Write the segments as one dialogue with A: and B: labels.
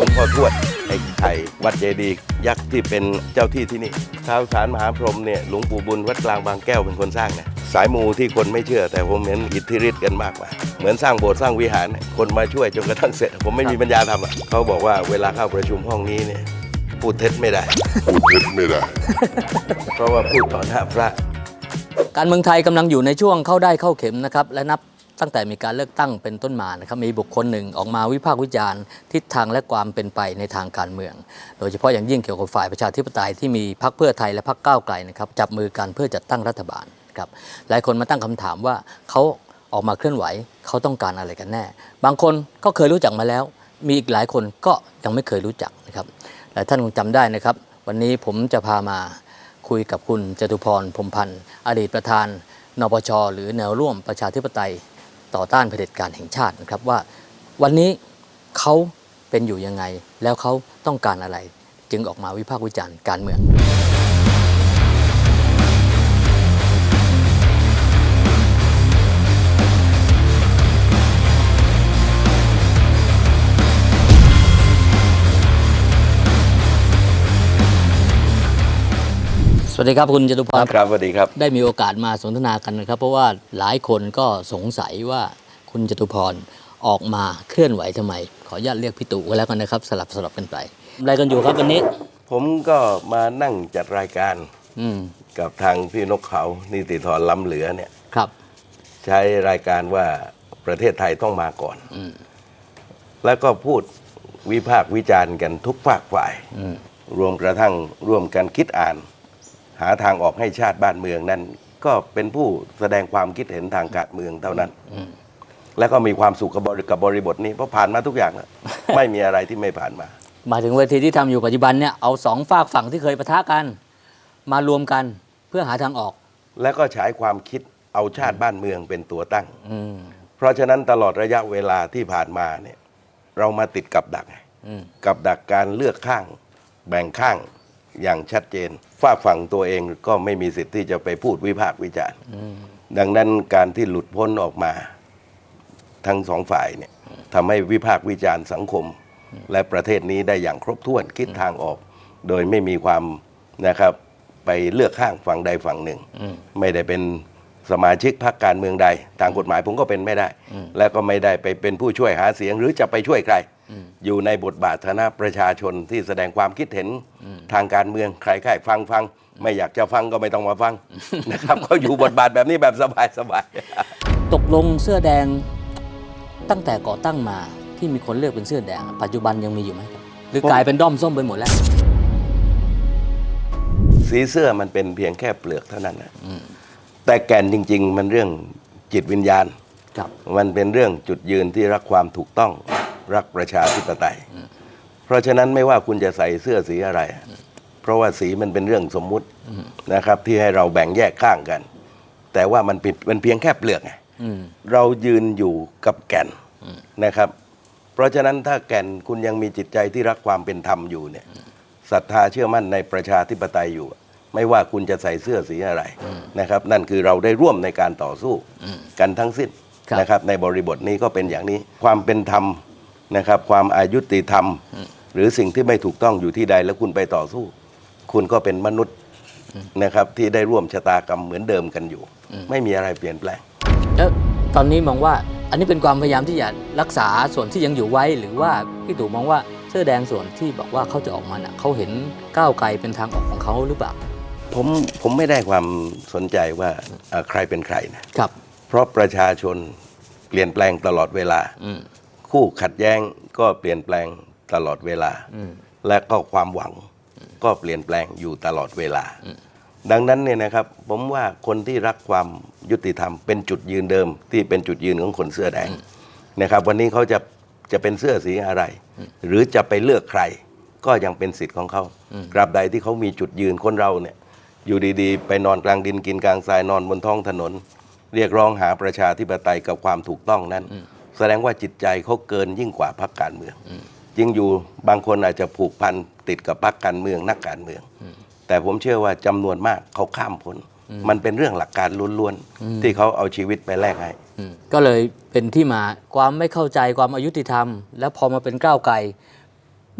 A: ลวงพ่อทวดไอ้ไข่วัดเจดีย์ยักษ์ที่เป็นเจ้าที่ที่นี่ท้าวสารมหาพรหมเนี่ยหลวงปู่บุญวัดกลางบางแก้วเป็นคนสร้างนะสายมูที่คนไม่เชื่อ แต่ผมเห็นอิทธิฤทธิ์กันมากกว่าเหมือนสร้างโบสถ์สร้างวิหารเนี่ยคนมาช่วยจนกระทั่งเสร็จ ผมไม่มีปัญญาทำอะเขาบอกว่าเวลาเข้าประชุมห้องนี้เนี่ยพูดเท็จไม่ได้
B: พูดเท็จไม่ได้
A: เพราะว่าพูดต่อหน้าพระ
C: การเมืองไทยกำลังอยู่ในช่วงเข้าได้เข้าเข็มนะครับ และนับ ตั้งแต่มีการเลือกตั้งเป็นต้นมานะครับมีบุคคลหนึ่งออกมาวิพากษ์วิจารณ์ทิศทางและความเป็นไปในทางการเมือง โดยเฉพาะอย่างยิ่งเกี่ยวกับฝ่ายประชาธิปไตยที่มีพรรคเพื่อไทยและพรรคก้าวไกลนะครับจับมือกันเพื่อจัดตั้งรัฐบาลครับหลายคนมาตั้งคำถามว่าเขาออกมาเคลื่อนไหวเขาต้องการอะไรกันแน่ บางคนก็เคยรู้จักมาแล้ว มีอีกหลายคนก็ยังไม่เคยรู้จักนะครับหลายท่านคงจำได้นะครับ วันนี้ผมจะพามาคุยกับคุณจตุพรพรมพันธ์อดีตประธานนปชหรือแนวร่วมประชาธิปไตย ต่อต้านเผด็จการแห่งชาตินะครับว่าวันนี้เขาเป็นอยู่ยังไง แล้วเขาต้องการอะไร จึงออกมาวิพากษ์วิจารณ์การเมือง วัสดีครับคุณจตุพร
A: ครับสวัสดีครับ
C: ได้มีโอกาสมาสนทนากันนะครับ เพราะว่าหลายคนก็สงสัยว่าคุณจตุพรออกมาเคลื่อนไหวทำไม ขออนุญาตเรียกพี่ตู่ก็แล้วกันนะครับ สลับสลับกันไปอะไรกันอยู่ครับวันนี้
A: ผมก็มานั่งจัดรายการ
C: อืม
A: กับทางพี่นกเขานิติธรล้ำเหลือเนี่ย
C: ครับ
A: ใช้รายการว่าประเทศไทยต้องมาก่อน
C: อืม
A: แล้วก็พูดวิพากษ์วิจารณ์กันทุกฝากฝ่าย
C: อืม
A: รวมกระทั่งร่วมกันคิดอ่าน หาทางออกให้ชาติบ้านเมืองนั้น ก็เป็นผู้แสดงความคิดเห็นทางการเมืองเท่านั้น
C: อืม
A: แล้วก็มีความสุขกับบริกับบริบทนี้เพราะผ่านมาทุกอย่างแล้วไม่มีอะไรที่ไม่ผ่านมา
C: มาถึงเวทีที่ทำอยู่ปัจจุบันเนี่ยเอาสองฝากฝั่งที่เคยปะทะกัน มารวมกันเพื่อหาทางออก
A: แล้วก็ใช้ความคิดเอาชาติบ้านเมืองเป็นตัวตั้ง
C: อืม
A: เพราะฉะนั้นตลอดระยะเวลาที่ผ่านมาเนี่ย เรามาติดกับดักไง
C: อืม
A: กับดักการเลือกข้าง แบ่งข้าง อย่างชัดเจนฝากฝั่งตัวเองก็ไม่มีสิทธิ์ที่จะไปพูดวิพากษ์วิจารณ์
C: อืม
A: ดังนั้นการที่หลุดพ้นออกมาทั้งสองฝ่ายเนี่ยทำให้วิพากษ์วิจารณ์สังคม และประเทศนี้ได้อย่างครบถ้วนคิดทางออก โดยไม่มีความนะครับ ไปเลือกข้างฝั่งใดฝั่งหนึ่ง
C: อืม
A: ไม่ได้เป็นสมาชิกพรรคการเมืองใด ทางกฎหมายผมก็เป็นไม่ได้
C: อืม
A: และก็ไม่ได้ไปเป็นผู้ช่วยหาเสียงหรือจะไปช่วยใคร
C: อืม
A: อยู่ในบทบาทฐานะประชาชนที่แสดงความคิดเห็นทางการเมืองใครใครฟังฟัง ไม่อยากจะฟังก็ไม่ต้องมาฟังนะครับก็อยู่บทบาทแบบนี้แบบสบายสบาย
C: ตกลงเสื้อแดงตั้งแต่ก่อตั้งมาที่มีคนเลือกเป็นเสื้อแดง ปัจจุบันยังมีอยู่ไหมครับหรือ
A: ผม
C: กลายเป็นด้อมส้มไปหมดแล้ว
A: สีเสื้อมันเป็นเพียงแค่เปลือกเท่านั้นนะ
C: อืม
A: แต่แก่นจริง ๆ มันเรื่องจิตวิญญาณ
C: ครับ
A: มันเป็นเรื่องจุดยืนที่รักความถูกต้อง รักประชาธิปไตย เพราะฉะนั้นไม่ว่าคุณจะใส่เสื้อสีอะไร เพราะว่าสีมันเป็นเรื่องสมมุตินะครับ ที่ให้เราแบ่งแยกข้างกัน แต่ว่ามันเป็นมันเพียงแค่เปลือกไง
C: อืม
A: เรายืนอยู่กับแก่นนะครับ เพราะฉะนั้นถ้าแก่นคุณยังมีจิตใจที่รักความเป็นธรรมอยู่เนี่ยศรัทธาเชื่อมั่นในประชาธิปไตยอยู่ ไม่ว่าคุณจะใส่เสื้อสีอะไรนะครับ นั่นคือเราได้ร่วมในการต่อสู้กันทั้งสิ้น
C: ครับ
A: นะครับ ในบริบทนี้ก็เป็นอย่างนี้ความเป็นธรรม นะครับความอายุติธรรม หรือสิ่งที่ไม่ถูกต้องอยู่ที่ใดแล้วคุณไปต่อสู้ คุณก็เป็นมนุษย์นะครับที่ได้ร่วมชะตากรรมเหมือนเดิมกันอยู่ ไม่มีอะไรเปลี่ยนแปลง
C: แล้วตอนนี้มองว่าอันนี้เป็นความพยายามที่จะรักษาส่วนที่ยังอยู่ไว้หรือว่าพี่ตู่มองว่าเสื้อแดงส่วนที่บอกว่าเขาจะออกมาน่ะเขาเห็นก้าวไกลเป็นทางออกของเขาหรือเปล่า
A: ผมผมไม่ได้ความสนใจว่าเอ่อใครเป็นใครนะ
C: ครับ
A: เพราะประชาชนเปลี่ยนแปลงตลอดเวลา
C: อืม
A: คู่ขัดแย้งก็เปลี่ยนแปลงตลอดเวลา
C: อืม
A: และก็ความหวังก็เปลี่ยนแปลงอยู่ตลอดเวลา ดังนั้นเนี่ยนะครับ ผมว่าคนที่รักความยุติธรรมเป็นจุดยืนเดิม ที่เป็นจุดยืนของคนเสื้อแดงนะครับ วันนี้เขาจะจะเป็นเสื้อสีอะไร หรือจะไปเลือกใคร ก็ยังเป็นสิทธิ์ของเขากราบใดที่เขามีจุดยืนคนเราเนี่ย อยู่ดีๆ ไปนอนกลางดินกินกลางทรายนอนบนท้องถนน เรียกร้องหาประชาธิปไตยกับความถูกต้องนั้น แสดงว่าจิตใจเขาเกินยิ่งกว่าพรรคการเมืองจริงอยู่บางคนอาจจะผูกพันติดกับพรรคการเมืองนักการเมือง แต่ผมเชื่อว่าจำนวนมากเขาข้ามพ้นมันเป็นเรื่องหลักการล้วนๆที่เขาเอาชีวิตไปแลกให้
C: อืมก็เลยเป็นที่มาความไม่เข้าใจความอายุติธรรม แล้วพอมาเป็นก้าวไกล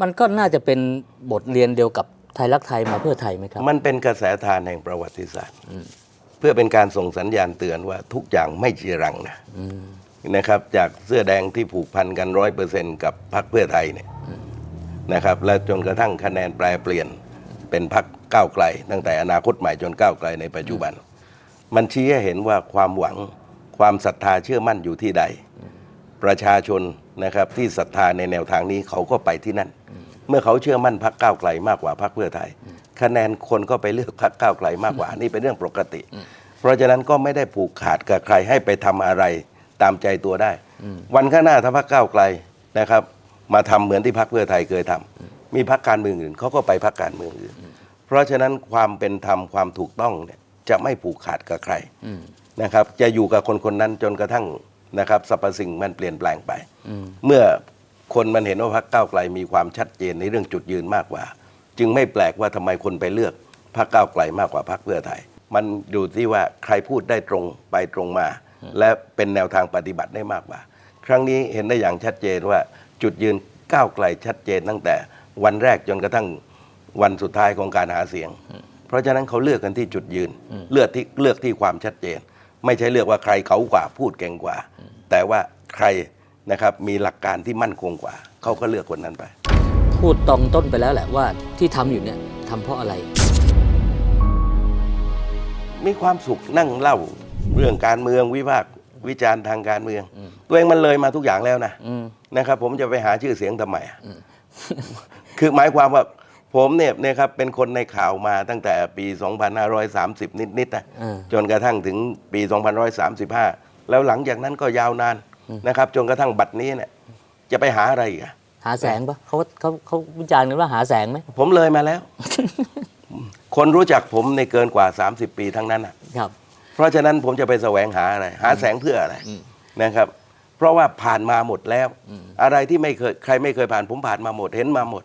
C: มันก็น่าจะเป็นบทเรียนเดียวกับไทยรักไทยมาเพื่อไทยไหมครับ
A: มันเป็นกระแสทานแห่งประวัติศาสตร์เพื่อเป็นการส่งสัญญาณเตือนว่าทุกอย่างไม่จีรังนะ นะครับจากเสื้อแดงที่ผูกพันกันร้อยเปอร์เซ็นกับพรรคเพื่อไทยเนี่ยนะครับและจนกระทั่งคะแนนแปรเปลี่ยนเป็นพรรคก้าวไกล ตั้งแต่อนาคตใหม่จนก้าวไกลในปัจจุบัน มันชี้ให้เห็นว่าความหวังความศรัทธาเชื่อมั่นอยู่ที่ใด ประชาชนนะครับที่ศรัทธาในแนวทางนี้เขาก็ไปที่นั่น เมื่อเขาเชื่อมั่นพรรคก้าวไกลมากกว่าพรรคเพื่อไทย คะแนนคนก็ไปเลือกพรรคก้าวไกลมากกว่านี่เป็นเรื่องปกติ เพราะฉะนั้นก็ไม่ได้ผูกขาดกับใครให้ไปทำอะไร ตามใจตัวได้ วันข้างหน้าถ้าพรรคก้าวไกลนะครับ มาทำเหมือนที่พรรคเพื่อไทยเคยทำมีพรรคการเมืองอื่นเขาก็ไปพรรคการเมืองอื่น เพราะฉะนั้นความเป็นธรรมความถูกต้องเนี่ยจะไม่ผูกขาดกับใครนะครับ จะอยู่กับคนคนนั้นจนกระทั่งนะครับสรรพสิ่งมันเปลี่ยนแปลงไป เมื่อคนมันเห็นว่าพรรคก้าวไกลมีความชัดเจนในเรื่องจุดยืนมากกว่า จึงไม่แปลกว่าทำไมคนไปเลือกพรรคก้าวไกลมากกว่าพรรคเพื่อไทย มันอยู่ที่ว่าใครพูดได้ตรงไปตรงมา และเป็นแนวทางปฏิบัติได้มากกว่า ครั้งนี้เห็นได้อย่างชัดเจนว่าจุดยืนก้าวไกลชัดเจนตั้งแต่วันแรกจนกระทั่งวันสุดท้ายของการหาเสียง เพราะฉะนั้นเขาเลือกกันที่จุดยืน เลือกที่เลือกที่ความชัดเจน ไม่ใช่เลือกว่าใครเขากว่าพูดเก่งกว่า แต่ว่าใครนะครับมีหลักการที่มั่นคงกว่า เขาก็เลือกคนนั้นไป
C: พูดตรงต้นไปแล้วแหละว่าที่ทำอยู่เนี่ยทำเพราะอะไร
A: มีความสุขนั่งเล่า เรื่องการเมืองวิพากษ์วิจารณ์ทางการเมือง ตัวเองมันเลยมาทุกอย่างแล้วนะ
C: อืม
A: นะครับ ผมจะไปหาชื่อเสียงทำไมอะคือหมายความว่าผมเนี่ยนะครับเป็นคนในข่าวมาตั้งแต่ปี 2530 นิดๆนะ
C: อืม
A: จนกระทั่งถึงปี 2535 แล้วหลังจากนั้นก็ยาวนานนะครับ จนกระทั่งบัดนี้เนี่ยจะไปหาอะไรอีกอะ
C: หาแสงปะเขาเขาเขาวิจารณ์กันว่าหาแสงไหม
A: ผมเลยมาแล้ว คนรู้จักผมในเกินกว่า 30 ปีทั้งนั้นอะ
C: ครับ
A: เพราะฉะนั้นผมจะไปแสวงหาอะไรหาแสงเพื่ออะไรนะครับ เพราะว่าผ่านมาหมดแล้ว อะไรที่ไม่เคยใครไม่เคยผ่านผมผ่านมาหมดเห็นมาหมด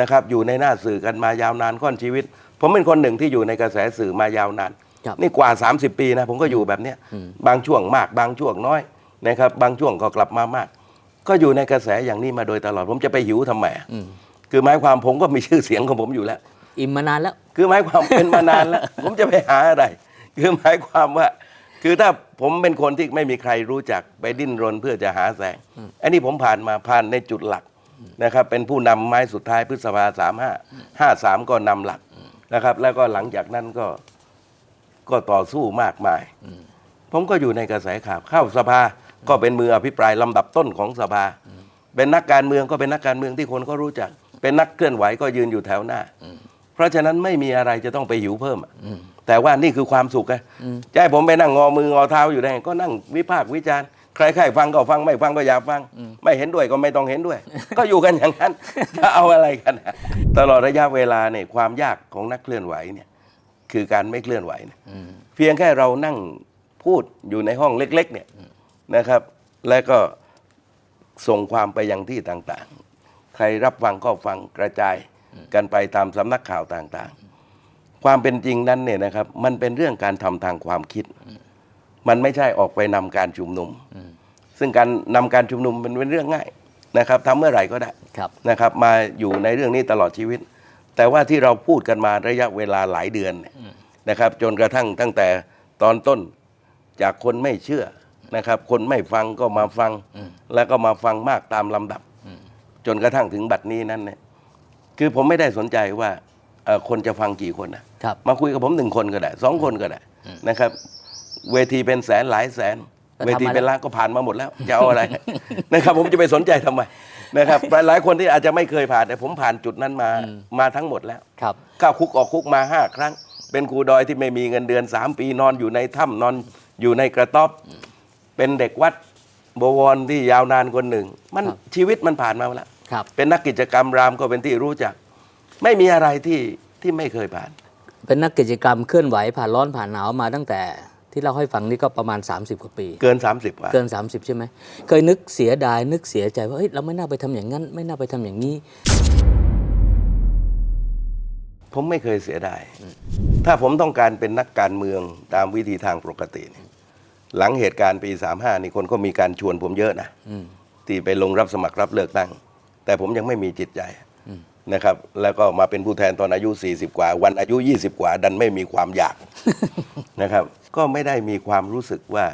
A: นะครับ อยู่ในหน้าสื่อกันมายาวนานค่อนชีวิต ผมเป็นคนหนึ่งที่อยู่ในกระแสสื่อมายาวนาน
C: ครับ
A: นี่กว่า 30 ปีนะผมก็อยู่แบบเนี้ยบางช่วงมาก บางช่วงน้อยนะครับ บางช่วงก็กลับมามาก ก็อยู่ในกระแสอย่างนี้มาโดยตลอด ผมจะไปหิวทำไมอะคือหมายความผมก็มีชื่อเสียงของผมอยู่แล้ว
C: อิ่มมานานแล้ว
A: คือหมายความเป็นมานานแล้ว ผมจะไปหาอะไร คือหมายความว่า คือถ้าผมเป็นคนที่ไม่มีใครรู้จักไปดิ้นรนเพื่อจะหาแสงอันนี้ผมผ่านมาผ่านในจุดหลักนะครับ เป็นผู้นำไม้สุดท้ายพฤษภาสามห้าห้าสามก็นำหลักนะครับ แล้วก็หลังจากนั้นก็ก็ต่อสู้มากมาย ผมก็อยู่ในกระแสข่าวเข้าสภาก็เป็นมืออภิปรายลำดับต้นของสภา เป็นนักการเมืองก็เป็นนักการเมืองที่คนก็รู้จัก เป็นนักเคลื่อนไหวก็ยืนอยู่แถวหน้า เพราะฉะนั้นไม่มีอะไรจะต้องไปหิวเพิ่ม แต่ว่านี่คือความสุขไงจะให้ผมไปนั่งงอมืองอเท้าอยู่ได้ไงก็นั่งวิพากษ์วิจารณ์ใครๆฟังก็ฟังไม่ฟังก็อย่าฟัง ไม่เห็นด้วยก็ไม่ต้องเห็นด้วย ก็อยู่กันอย่างนั้นจะเอาอะไรกันอะตลอดระยะเวลาเนี่ยความยากของนักเคลื่อนไหวเนี่ยคือการไม่เคลื่อนไหวเนี่ยเพียงแค่เรานั่งพูดอยู่ในห้องเล็ก ๆ เนี่ยนะครับ และก็ส่งความไปยังที่ต่างๆ ใครรับฟังก็ฟังกระจายกันไปตามสำนักข่าวต่างๆ ความเป็นจริงนั้นเนี่ยนะครับ มันเป็นเรื่องการทำทางความคิด มันไม่ใช่ออกไปนำการชุมนุม ซึ่งการนำการชุมนุมมันเป็นเรื่องง่ายนะครับทำเมื่อไหร่ก็ได้
C: ครับ
A: นะครับ มาอยู่ในเรื่องนี้ตลอดชีวิต แต่ว่าที่เราพูดกันมาระยะเวลาหลายเดือนเนี่ยนะครับ จนกระทั่งตั้งแต่ตอนต้นจากคนไม่เชื่อนะครับ คนไม่ฟังก็มาฟัง แล้วก็มาฟังมากตามลำดับ จนกระทั่งถึงบัดนี้นั้นเนี่ยคือผมไม่ได้สนใจว่าเอ่อคนจะฟังกี่คนนะครับ มาคุยกับผมหนึ่งคนก็ได้สองคนก็ได้นะครับ เวทีเป็นแสนหลายแสน
C: ก็
A: เว
C: ทำมา
A: ทีเป็นล้านก็ผ่านมาหมดแล้วจะเอาอะไรนะครับ ผมจะไปสนใจทำไมนะครับหลายๆคนที่อาจจะไม่เคยผ่านแต่ผมผ่านจุดนั้นมามาทั้งหมดแล้ว
C: ครับ
A: เข้าคุกออกคุกมาห้าครั้ง เป็นครูดอยที่ไม่มีเงินเดือนสามปีนอนอยู่ในถ้ำนอนอยู่ในกระต๊อบเป็นเด็กวัดบวรที่ยาวนานคนหนึ่ง มัน
C: ครับ
A: ชีวิตมันผ่านมาแล้ว
C: ครับ
A: เป็นนักกิจกรรมรามก็เป็นที่รู้จัก ไม่มีอะไรที่ที่ไม่เคยผ่าน
C: เป็นนักกิจกรรมเคลื่อนไหวผ่านร้อนผ่านหนาวมาตั้งแต่ที่เราให้ฟังนี่ก็ประมาณ 30 กว่าปี
A: เกิน 30กว่า
C: เกิน 30 ใช่ไหม เคยนึกเสียดายนึกเสียใจว่าเฮ้ยเราไม่น่าไปทำอย่างนั้น ไม่น่าไปทำอย่างนี้
A: ผมไม่เคยเสียดาย ถ้าผมต้องการเป็นนักการเมืองตามวิธีทางปกติเนี่ยหลังเหตุการณ์ปี 35 นี่คนก็มีการชวนผมเยอะนะ
C: อืม
A: ที่ไปลงรับสมัครรับเลือกตั้ง แต่ผมยังไม่มีจิตใจ นะครับ แล้วก็มาเป็นผู้แทนตอนอายุ 40 กว่า วันอายุ 20 กว่า ดันไม่มีความอยากนะครับ ก็ไม่ได้มีความรู้สึกว่า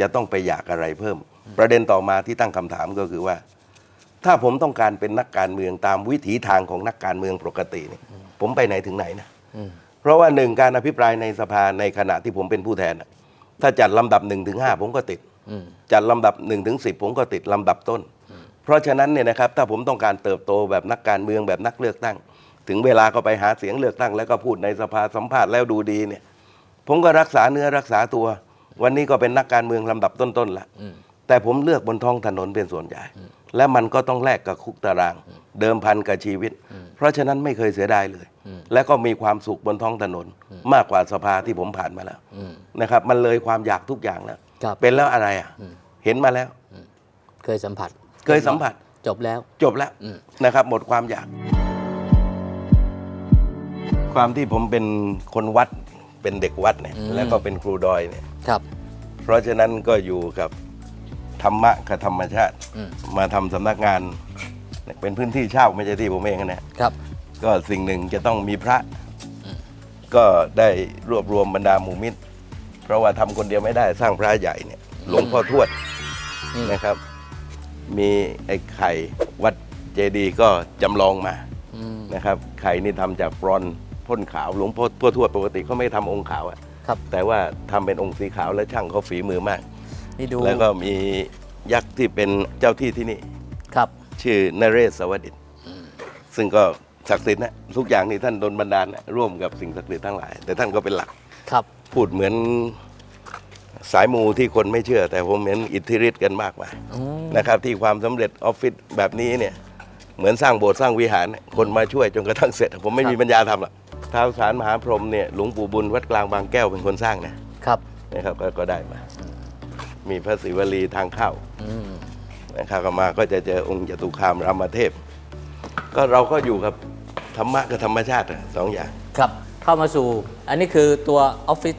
A: จะต้องไปอยากอะไรเพิ่ม ประเด็นต่อมาที่ตั้งคำถามก็คือว่า ถ้าผมต้องการเป็นนักการเมืองตามวิถีทางของนักการเมืองปกติเนี่ยผมไปไหนถึงไหนนะเพราะว่าหนึ่งการอภิปรายในสภาในขณะที่ผมเป็นผู้แทนน่ะถ้าจัดลำดับ1นถึงหผมก็ติดจัดลำดับ1นถึงสิผมก็ติดลำดับต้น เพราะฉะนั้นเนี่ยนะครับถ้าผมต้องการเติบโตแบบนักการเมืองแบบนักเลือกตั้ง ถึงเวลาก็ไปหาเสียงเลือกตั้ง แล้วก็พูดในสภาสัมภาษณ์แล้วดูดีเนี่ย ผมก็รักษาเนื้อรักษาตัว วันนี้ก็เป็นนักการเมืองลำดับต้นๆละแต่ผมเลือกบนท้องถนนเป็นส่วนใหญ่ และมันก็ต้องแลกกับคุกตาราง เดิมพันกับชีวิต เพราะฉะนั้นไม่เคยเสียดายเลย และก็มีความสุขบนท้องถนน มากกว่าสภาที่ผมผ่านมาแล้วนะครับ มันเลยความอยากทุกอย่างแล้ว
C: ครับ
A: เป็นแล้วอะไรอะ เห็นมาแล้ว
C: เคยสัมผัส
A: เคยสัมผัส
C: จบแล้ว
A: จบแล้วนะครับ หมดความอยาก ความที่ผมเป็นคนวัดเป็นเด็กวัดเนี่ย
C: อืม
A: แล้วก็เป็นครูดอยเนี่ย
C: ครับ
A: เพราะฉะนั้นก็อยู่กับธรรมะกับธรรมชาติ
C: อืม
A: มาทำสำนักงาน เป็นพื้นที่เช่าไม่ใช่ที่ผมเองนะครับ ก็สิ่งหนึ่งจะต้องมีพระ ก็ได้รวบรวมบรรดาหมู่มิตร เพราะว่าทำคนเดียวไม่ได้สร้างพระใหญ่เนี่ย หลวงพ่อทวด
C: อืม
A: นะครับ มีไอ้ไข่วัดเจดีย์ก็จำลองมา
C: อืม
A: นะครับไข่นี่ทำจากบรอนซ์พ่นขาวหลวงพ่อพ่อทวดปกติเขาไม่ทำองค์ขาวอะ
C: ครับ
A: แต่ว่าทำเป็นองค์สีขาวและช่างเขาฝีมือมาก
C: นี่ดู
A: แล้วก็มียักษ์ที่เป็นเจ้าที่ที่นี่
C: ครับ
A: ชื่อนเรศสวัสดิตซึ่งก็ศักดิ์สิทธิ์นะทุกอย่างนี่ท่านโดนบันดาลนะร่วมกับสิ่งศักดิ์สิทธิ์ทั้งหลาย แต่ท่านก็เป็นหลัก
C: ครับ
A: พูดเหมือน สายมูที่คนไม่เชื่อ แต่ผมเห็นอิทธิฤทธิ์กันมากมาย
C: อืม
A: นะครับที่ความสำเร็จออฟฟิศแบบนี้เนี่ยเหมือนสร้างโบสถ์สร้างวิหารเนี่ยคนมาช่วยจนกระทั่งเสร็จ ผมไม่มีปัญญาทำหรอกท้าวสารมหาพรหมเนี่ยหลวงปู่บุญวัดกลางบางแก้วเป็นคนสร้างนะครับนะครับก็ก็ได้มา มีพระศิวลีทางเข้า
C: อืม
A: นะครับก็มาก็จะเจอองค์จตุคามรามเทพ ก็เราก็อยู่กับธรรมะกับธรรมชาติอะสองอย่าง
C: ครับเข้ามาสู่ อันนี้คือตัวออฟฟิศ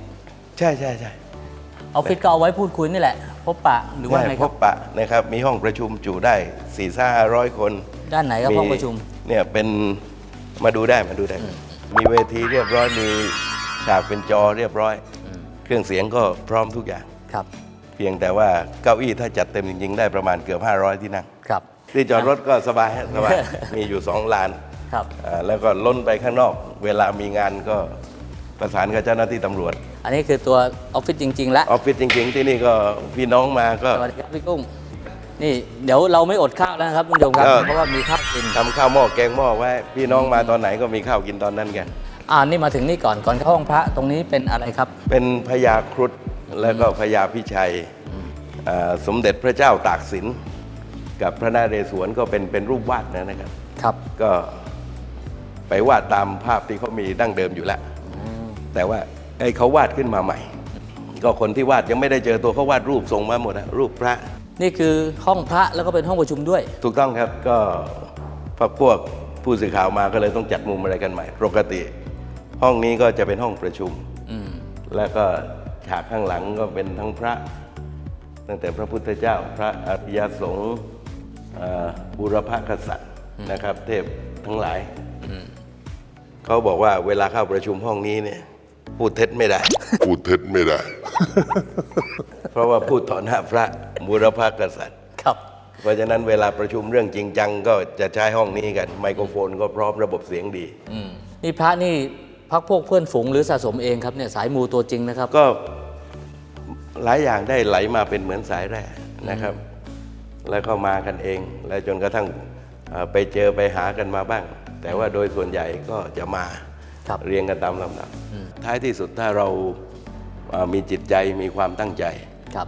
A: ใช่ใช่ใช่
C: ออฟฟิศก็เอาไว้พูดคุยนี่แหละ พบปะหรือว่าไง
A: ได้
C: ค
A: พ
C: รั
A: บบปะนะครับ มีห้องประชุมจุได้สี่ห้าร้อยคน
C: ด้านไหนครับห้องประชุม
A: เนี่ยเป็นมาดูได้มาดูได้ มีเวทีเรียบร้อยมีฉากเป็นจอเรียบร้อยเครื่องเสียงก็พร้อมทุกอย่าง
C: ครับ
A: เพียงแต่ว่าเก้าอี้ถ้าจัดเต็มจริง ๆ ได้ประมาณเกือบ 500 ที่นั่ง
C: ครับ
A: ที่จอดรถก็สบายฮะสบาย มีอยู่สองลาน
C: ครับ
A: อ่าแล้วก็ล้นไปข้างนอก เวลามีงานก็ประสานกับเจ้าหน้าที่ตำรวจ
C: อันนี้คือตัวออฟฟิศจริง ๆ แล้ว
A: ออฟฟิศจริง ๆ ที่นี่ก็พี่น้องมาก็
C: สวัสดีครับพี่กุ้ง นี่เดี๋ยวเราไม่อดข้าวแล้วนะครับคุณผู้ชมครับ
A: ก็
C: เพราะว่ามีข้าวกิน
A: ทำข้าวหม้อแกงหม้อไว้ พี่น้องมาตอนไหนก็มีข้าวกินตอนนั้นกัน
C: อ่านี่มาถึงนี่ก่อนก่อนเข้าห้องพระตรงนี้เป็นอะไรครับ
A: เป็นพญาครุฑแล้วก็พญาพิชัยอ่าสมเด็จพระเจ้าตากสิน กับพระนาเรศวรก็เป็นเป็นรูปวาดนะครับ
C: ครับ
A: ก็ไปวาดตามภาพที่เขามีดั้งเดิมอยู่แล้ว แต่ว่า ไอ้เขาวาดขึ้นมาใหม่ ก็คนที่วาดยังไม่ได้เจอตัวเขาวาดรูปส่งมาหมดอะรูปพระ
C: นี่คือห้องพระแล้วก็เป็นห้องประชุมด้วย
A: ถูกต้องครับก็พวกพวกผู้สื่อข่าวมาก็เลยต้องจัดมุมอะไรกันใหม่ ปกติ ห้องนี้ก็จะเป็นห้องประชุม
C: อืม
A: แล้วก็ฉากข้างหลังก็เป็นทั้งพระ ตั้งแต่พระพุทธเจ้าพระอริยสงฆ์เอ่อบุรพกษัตริย์นะครับ เทพทั้งหลาย เขาบอกว่าเวลาเข้าประชุมห้องนี้เนี่ย พูดเท็จไม่ได้
B: พูดเท็จไม่ได้
A: เพราะว่าพูดต่อหน้าพระบุรพกษัตริย์
C: ครับ
A: เพราะฉะนั้นเวลาประชุมเรื่องจริงจังก็จะใช้ห้องนี้กัน ไมโครโฟนก็พร้อมระบบเสียงดี
C: อืมนี่พระนี่พักพวกเพื่อนฝูงหรือสะสมเองครับเนี่ยสายมูตัวจริงนะครับ
A: ก็หลายอย่างได้ไหลมาเป็นเหมือนสายแร่นะครับ แล้วก็มากันเอง แล้วจนกระทั่งเอ่อไปเจอไปหากันมาบ้าง แต่ว่าโดยส่วนใหญ่ก็จะมา
C: ครับ
A: เรียงกันตามลำดับ ท้ายที่สุดถ้าเราเอ่อมีจิตใจมีความตั้งใจ
C: ครับ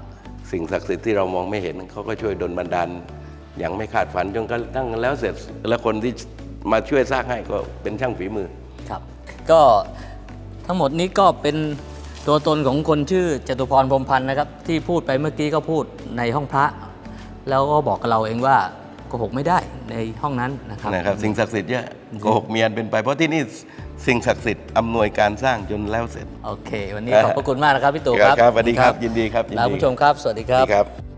A: สิ่งศักดิ์สิทธิ์ที่เรามองไม่เห็นเขาก็ช่วยดลบันดาลอย่างไม่คาดฝันจนกระทั่งแล้วเสร็จแล้วคนที่มาช่วยสร้างให้ก็เป็นช่างฝีมือ
C: ครับก็ทั้งหมดนี้ก็เป็นตัวตนของคนชื่อจตุพรพรหมพันธ์นะครับ ที่พูดไปเมื่อกี้ก็พูดในห้องพระ แล้วก็บอกกับเราเองว่า โกหกไม่ได้ในห้องนั้นนะครับ
A: นะครับสิ่งศักดิ์สิทธิ์เยอะโกหกเมียนเป็นไป เพราะที่นี่สิ่งศักดิ์สิทธิ์อำนวยการสร้างจนแล้วเสร็จ
C: โอเค วันนี้ขอบพระคุณมากนะครับพี่ตู่
A: ค
C: ค
A: รั
C: รั
A: บบครับสวัสดีครับยินดีครับยินดี
C: แล้วผู้ชมครับ สวัสดีครับ
A: ครับ